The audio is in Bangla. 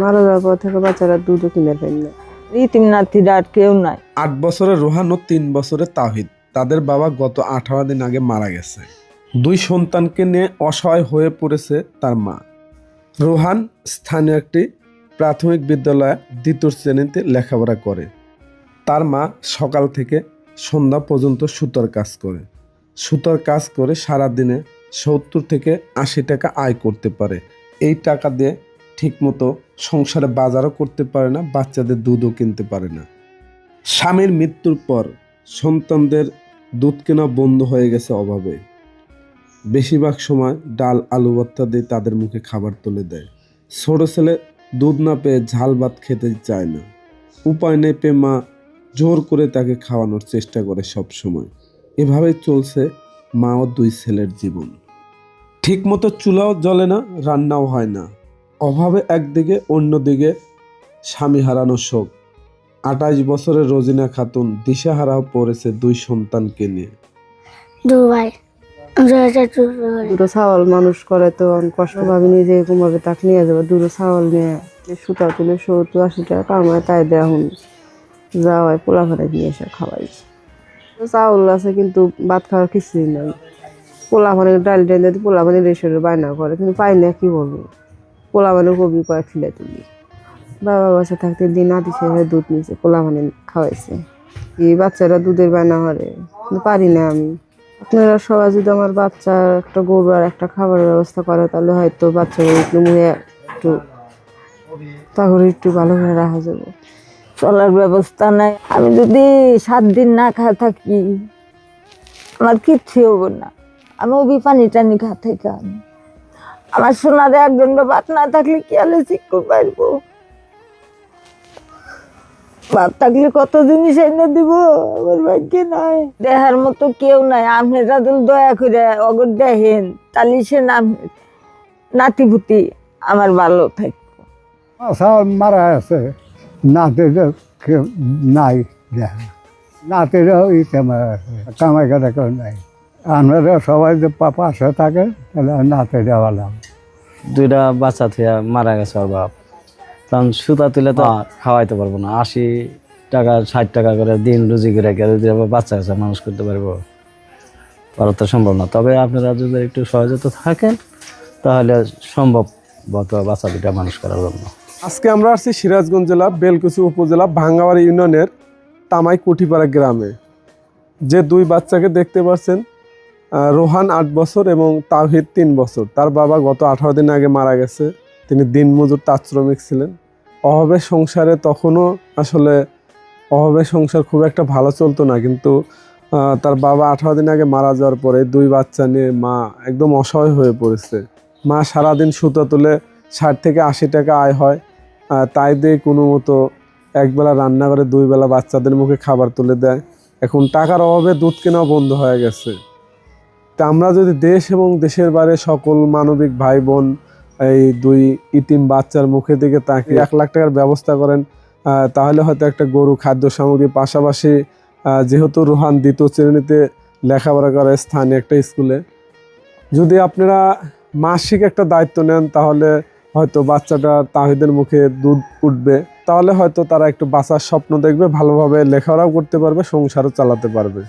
মারা যাওয়ার পর থেকে বাচ্চারা দুধও কিনে ফেল না। আর কেউ নাই। আট বছরের রোহান ও তিন বছরের তাহিদ, তাদের বাবা গত আঠারো দিন আগে মারা গেছে। দুই সন্তানকে নিয়ে অসহায় হয়ে পড়েছে তার মা। রোহান স্থানীয় একটি প্রাথমিক বিদ্যালয়ে দ্বিতীয় শ্রেণীতে লেখাপড়া করে। তার মা সকাল থেকে সন্ধ্যা পর্যন্ত সুতার কাজ করে। সুতার কাজ করে সারাদিনে সত্তর থেকে আশি টাকা আয় করতে পারে। এই টাকা দিয়ে ঠিকমতো সংসারে বাজারও করতে পারে না, বাচ্চাদের দুধও কিনতে পারে না। স্বামীর মৃত্যুর পর সন্তানদের দুধ কেনা বন্ধ হয়ে গেছে অভাবে। বেশিরভাগ সময় ডাল, আলু, ভর্তা দিয়ে তাদের মুখে খাবার তুলে দেয়। ছোট ছেলে দুধ না পেয়ে ঝাল ভাত খেতে চায় না। উপায় নেই পেয়ে মা জোর করে তাকে খাওয়ানোর চেষ্টা করে সব সময় এভাবেই চলছে মা ও দুই ছেলের জীবন। ঠিকমতো চুলাও জ্বলে না, রান্নাও হয় না। অভাবে একদিকে অন্যদিকে স্বামী হারানো শোক। আঠাইশ বছরের রোজিনা খাতুন দিশাহারাও পড়েছে দুই সন্তানকে নিয়ে। দুবাই। দুটো ছাগল মানুষ করে তো কষ্ট ভাবে নিজে ঘুমাবে তাকে নিয়ে যাবে। দুটো ছাগল নিয়ে সুতা তুলে সত্তর আশি টাকা কামায় তাই দেয় এখন যাওয়ায় পোলা ভাড়া নিয়ে এসে খাওয়াই। চাউল আছে কিন্তু ভাত খাওয়ার কিছুই নাই। পোলা মানে ডাল ডাল দিয়ে পোলা মানে রেশনের বায়না করে কিন্তু পাই না কি বলব। পোলা মানে কবি কয়েক খিলে তুলি বাবা বাসা থাকতে দিন আদি শেষে দুধ নিয়েছে পোলা মানে খাওয়াইছে। এই বাচ্চারা দুধের বায়না করে পারি না আমি। আপনারা সবাই যদি আমার বাচ্চা, একটা গরু আর একটা খাবারের ব্যবস্থা করে, তাহলে হয়তো বাচ্চাগুলো একটু মুখে একটু, তাহলে একটু ভালো করে রাখা যাবে। চলার ব্যবস্থা নাই। আমি যদি সাত দিন না খাওয়া থাকি, আমার কিচ্ছু হব না। আমি ওবি পানি টানি খা থেকে আমি। আমার সোনারে একজন বাপ না থাকলে কি আলে শিক্ষক পারব বাপ থাকলে কত জিনিস এনে দিব? আমার ভাগ্যে নাই। দেহার মতো কেউ নাই। আপনারা তো দয়া করে অগর দেখেন তাহলে সে নাম নাতিপুতি আমার ভালো থাকবে। সব মারা আছে। কেউ নাই দেখা আছে। কামাই কাটা নাই। আমরা সবাই যে পা- পাশে থাকে তাহলে নাতি দেওয়ালাম দুইটা বাচ্চা থেকে মারা গেছে ওর বাপ। তখন সুতা তুলে তো খাওয়াইতে পারব না। আশি টাকা ষাট টাকা করে দিন রুজি করে গেলে যদি আবার বাচ্চা কাছে মানুষ করতে পারব। করা তো সম্ভব না। তবে আপনারা যদি একটু সহজতা থাকেন তাহলে সম্ভব বত বাচ্চা দুটা মানুষ করার জন্য। আজকে আমরা আসছি সিরাজগঞ্জ জেলা বেলকুচি উপজেলা ভাঙ্গাবাড়ি ইউনিয়নের তামাই কুঠিপাড়া গ্রামে। যে দুই বাচ্চাকে দেখতে পাচ্ছেন রোহান আট বছর এবং তাহিদ তিন বছর। তার বাবা গত আঠারো দিন আগে মারা গেছে। তিনি দিনমজুর তাঁত শ্রমিক ছিলেন। অভাবের সংসারে তখনও আসলে অভাবের সংসার খুব একটা ভালো চলতো না, কিন্তু তার বাবা আঠারো দিন আগে মারা যাওয়ার পরে দুই বাচ্চা নিয়ে মা একদম অসহায় হয়ে পড়েছে। মা সারাদিন সুতো তুলে ষাট থেকে আশি টাকা আয় হয়। তাই দিয়ে কোনো মতো একবেলা রান্না করে দুই বেলা বাচ্চাদের মুখে খাবার তুলে দেয়। এখন টাকার অভাবে দুধ কেনাও বন্ধ হয়ে গেছে। তা আমরা যদি দেশ এবং দেশের বাইরে সকল মানবিক ভাই বোন এই দুই ইতিম বাচ্চার মুখের দিকে তাকে এক লাখ টাকার ব্যবস্থা করেন তাহলে হয়তো একটা গরু, খাদ্য সামগ্রীর পাশাপাশি যেহেতু রোহান দ্বিতীয় শ্রেণীতে লেখাপড়া করে স্থানীয় একটা স্কুলে। যদি আপনারা মাসিক একটা দায়িত্ব নেন, তাহলে হয়তো বাচ্চাটা তাহিদের মুখে দুধ উঠবে। তাহলে হয়তো তারা একটু বাঁচার স্বপ্ন দেখবে, ভালোভাবে লেখাপড়াও করতে পারবে, সংসারও চালাতে পারবে।